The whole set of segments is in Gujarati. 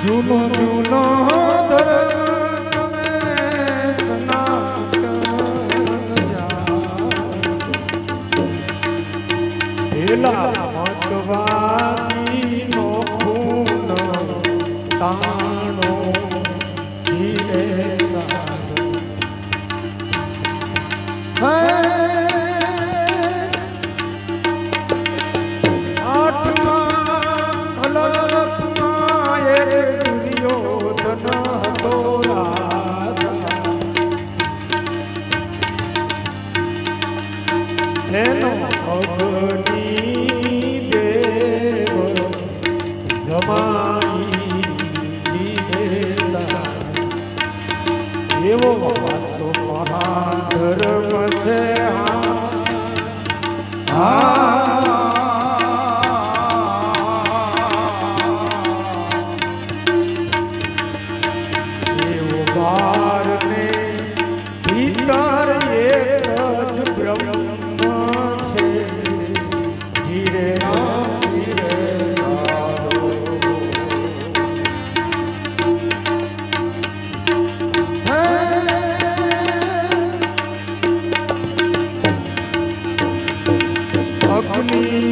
જૂનો જૂનો ભેલા મતવાની નો ખૂન તા એવો વાતો મહાધર્મ છે હા Thank you.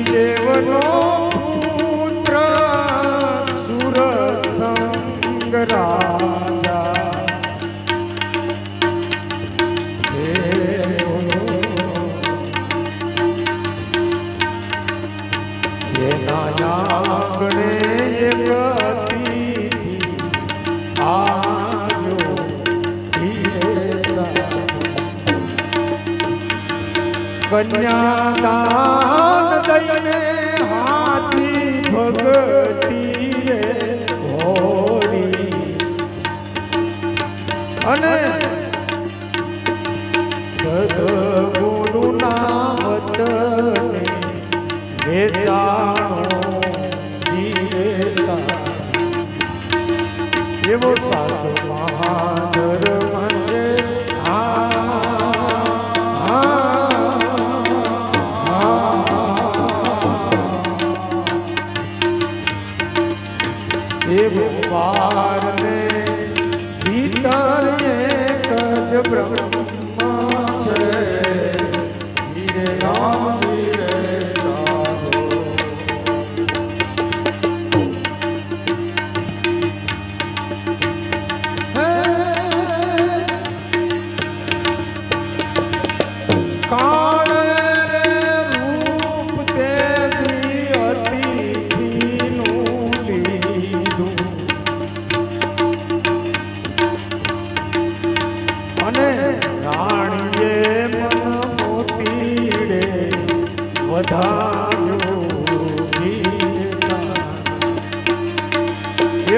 કન્યાદાન દઈને હાથી ભગતી રે હોરી. અને તારે કાજ બ્રહ્મ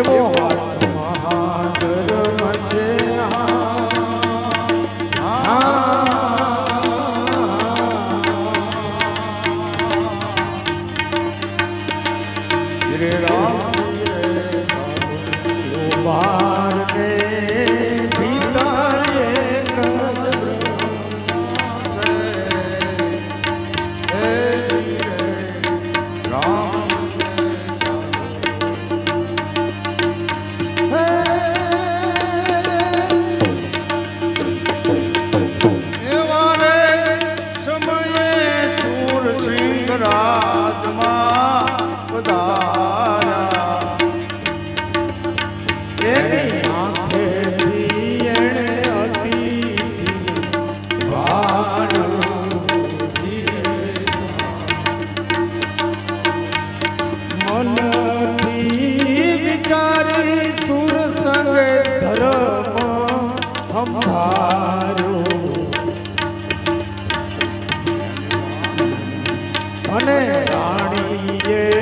어. yeah.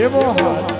એવો હાથ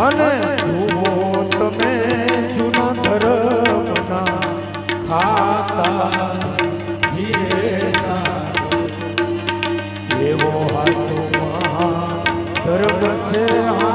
અને જુઓ તમે જૂનો ધર્મના ખાતા. જીવે એવો હાથો ધર્મ છે હા